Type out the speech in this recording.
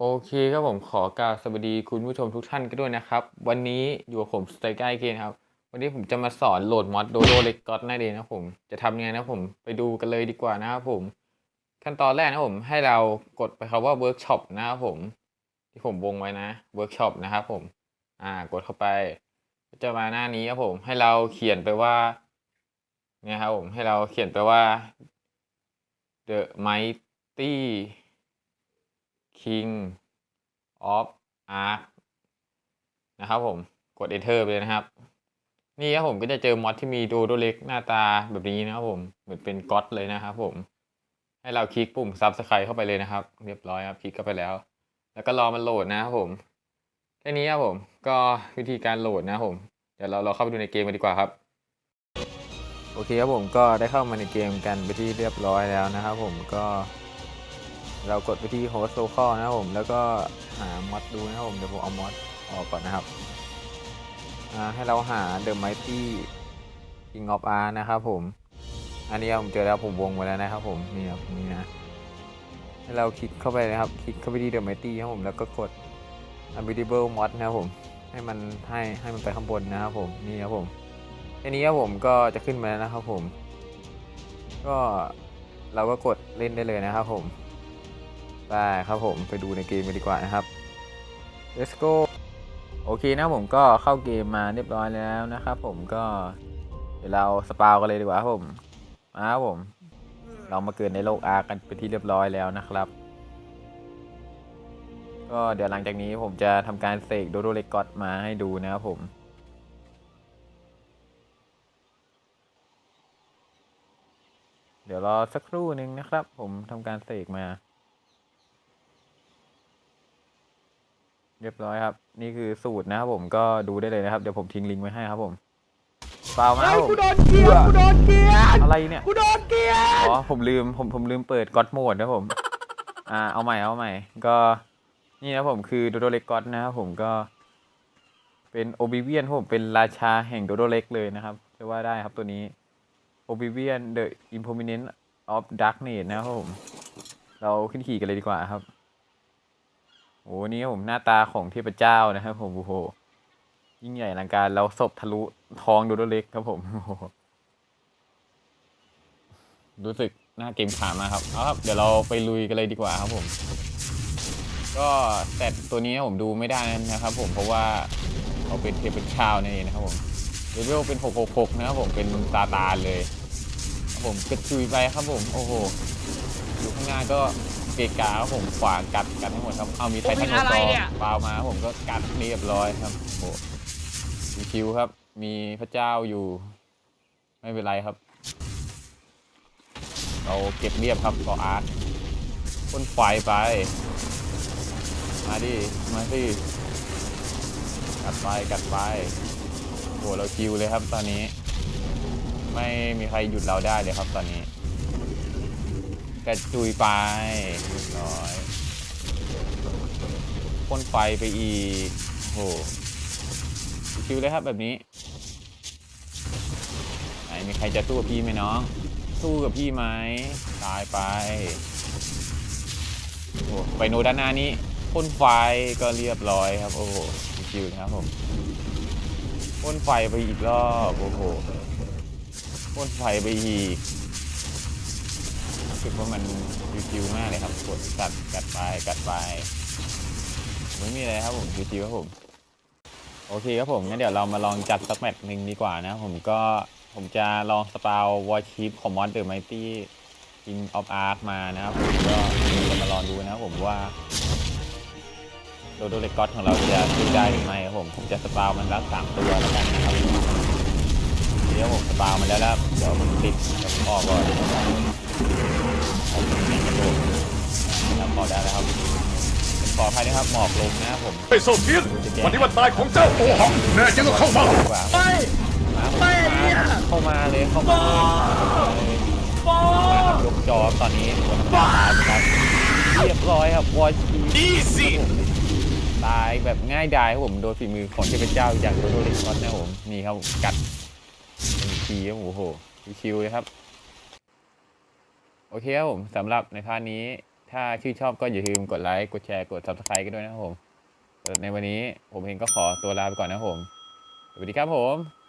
โอเคครับผมขอกราบสวัสดีคุณผู้ชมทุกท่านกันด้วยนะครับ วันนี้อยู่กับผมสไตล์ไกเกนครับ วันนี้ผมจะมาสอนโหลดมอดโดโดเล็กก็อตนั่นเองนะผม จะทำยังไงนะผมไปดูกันเลยดีกว่านะครับผม ขั้นตอนแรกนะผมให้เรากดไปคำว่าเวิร์กช็อปนะครับผม ที่ผมวงไว้นะเวิร์กช็อปนะครับผมอ่ากดเข้าไป จะมาหน้านี้ครับผม ให้เราเขียนไปว่าเนี่ยครับผมให้เราเขียนไปว่า The Mighty King of Ark นะครับผมกด Enter ไปเลยนะครับ นี่ครับผมก็จะเจอมอดที่มีโดโดเล็กหน้าตาแบบนี้นะครับผมเหมือนเป็นก๊อตเลยนะครับผม ให้เราคลิกปุ่ม Subscribe เข้าไปเลยนะครับ เรียบร้อยครับคลิกเข้าไปแล้ว แล้วก็รอมันโหลดนะครับผมแค่นี้ครับผมก็วิธีการโหลดนะครับผมเดี๋ยวเราเราเข้าไปดูในเกมกันดีกว่าครับโอเคครับผมก็ได้เข้ามาในเกมกันไปที่เรียบร้อยแล้วนะครับผมก็ เรากดไปที่ host local นะครับผม แล้วก็หามอดดูนะครับผม เดี๋ยวผมเอามอดออกก่อนนะครับ ให้เราหา The Mighty King of R นะครับผม อันนี้ผมเจอแล้วผมวงไว้แล้วนะครับผมนี่ครับนี่นะ ให้เราคลิกเข้าไปนะครับ คลิกเข้าไปที่ The Mighty ครับผม แล้วก็กด Unbeatable Mod นะครับผม ให้มันให้ให้มันไปข้างบนนะครับผม นี่ครับผมแค่นี้ครับผมก็จะขึ้นมาแล้วนะครับผม ก็เราก็กดเล่นได้เลยนะครับผม ได้ครับผมไปดูในเกมกันดีกว่านะครับ let's go โอเคนะผมก็เข้าเกมมาเรียบร้อยแล้วนะครับผมก็เดี๋ยวเราสปาวกันเลยดีกว่าครับผมมาครับผม เรามาเกิดในโลกอาร์กันเป็นที่เรียบร้อยแล้วนะครับ ก็เดี๋ยวหลังจากนี้ผมจะทำการเสกโดโดเลกอตมาให้ดูนะครับผมเดี๋ยวรอสักครู่หนึ่งนะครับ ผมทำการเสกมา เรียบร้อยครับ นี่คือสูตรนะครับผมก็ดูได้เลยนะครับ เดี๋ยวผมทิ้งลิงก์ไว้ให้ครับผมเปล่ามาครับผมกูโดนเกลียดกูโดนเกลียดอะไรเนี่ยกูโดนเกลียดอ๋อผมลืมผมผมลืมเปิดก็ d โหมดนะผม อ่าเอาใหม่เอาใหม่ ก็นี่นะผมคือโดโดเล็กก็นะครับผมก็ เป็นโอบิเวียนผมเป็นราชาแห่งโดโดเล็กเลยนะครับจะว่าได้ครับตัวนี้โอบิเวียน The Impermanent of Darkness นะครับผม เราขึ้นขี่กันเลยดีกว่าครับ โอ้นี่ครับผมหน้าตาของเทพเจ้านะครับผมโอ้โหยิ่งใหญ่ลังการเราศพทะลุท้องดโดเล็กครับผมโอ้โหรู้สึกหน้าเกมขามากครับเอาครับ เดี๋ยวเราไปลุยกันเลยดีกว่าครับผม ก็แต่ตัวนี้ผมดูไม่ได้นะครับ ผมเพราะว่าเขาเป็นเทพเจ้านั่นเองนะครับผมเลเวลเป็น 666 นะครับผมเป็นตาตาเลยครับผมกระจุยไปครับผม โอ้โหอยู่ข้างหน้าก็ เกะกาครับผมขวางกัดกัดให้หมดครับเอามีไททันโนซอร์เปล่ามาครับผมก็กัดเรียบร้อยครับโอ้โหชิวๆครับ มีพระเจ้าอยู่ ไม่เป็นไรครับ เราเก็บเรียบครับต่ออาร์ตพ่นไฟไป มาดิมาสิกัดไปกัดไปโหเราคิวเลยครับตอนนี้ ไม่มีใครหยุดเราได้เลยครับตอนนี้ กระจุยไปเรียบร้อยพ่นไฟไปอีกโอ้โหคิวเลยครับแบบนี้ไหนมีใครจะสู้กับพี่ไหมน้อง สู้กับพี่ไหมตายไปโอ้ไปโนด้านหน้านี้พ่นไฟก็เรียบร้อยครับ โอ้โหชิวนะครับผมพ่นไฟไปอีกรอบโอ้โหพ่นไฟไปอีก สึกว่ามันชิวๆมากเลยครับกดกัดกัดไปกัดไปไม่มีอะไรครับผมชิวๆครับผมโอเคครับผมงั้นเดี๋ยวเรามาลองจัดสักแมตช์หนึ่งดีกว่านะครับผมก็ผมจะลองสปาววอชิปของมอสเดอไมตี้กินออฟอาร์มานะครับผมก็จะมาลองดูนะครับผมว่าโดโดเลกอตของเราจะสู้ได้หรือไม่ครับผมผมจะสปาวมันรักสามตัวแล้วกันนะครับเดี๋ยวผมสปาวมันแล้วแล้วเดี๋ยวผมติดผมออกก่อน ผมไม่กระโดดแล้วพอได้แล้วครับขออภัยนะครับหมอกลงนะครับผมไอ้โซเทียนวันนี้วันตายของเจ้าโอหังแน่จริงก็เข้ามาดีกว่าไปมาผมไม่เนี่ยเข้ามาเลยเข้ามาเลยปอมาครับยกจอตอนนี้ตัวน้ำตาลครับเรียบร้อยครับวอชีอีซี่ตายแบบง่ายดายครับผมโดยฝีมือของเทพเจ้าอย่างโดโดเล็กนอตนะครับผมนี่ครับกัดเป็นทีครับโอ้โหชิวๆเลยครับ โอเคครับผมสำหรับในพาร์ทนี้ ถ้าชื่นชอบก็อย่าลืมกดไลค์ กดแชร์ กด subscribe กันด้วยนะครับผม ในวันนี้ผมเองก็ขอตัวลาไปก่อนนะครับผม สวัสดีครับผม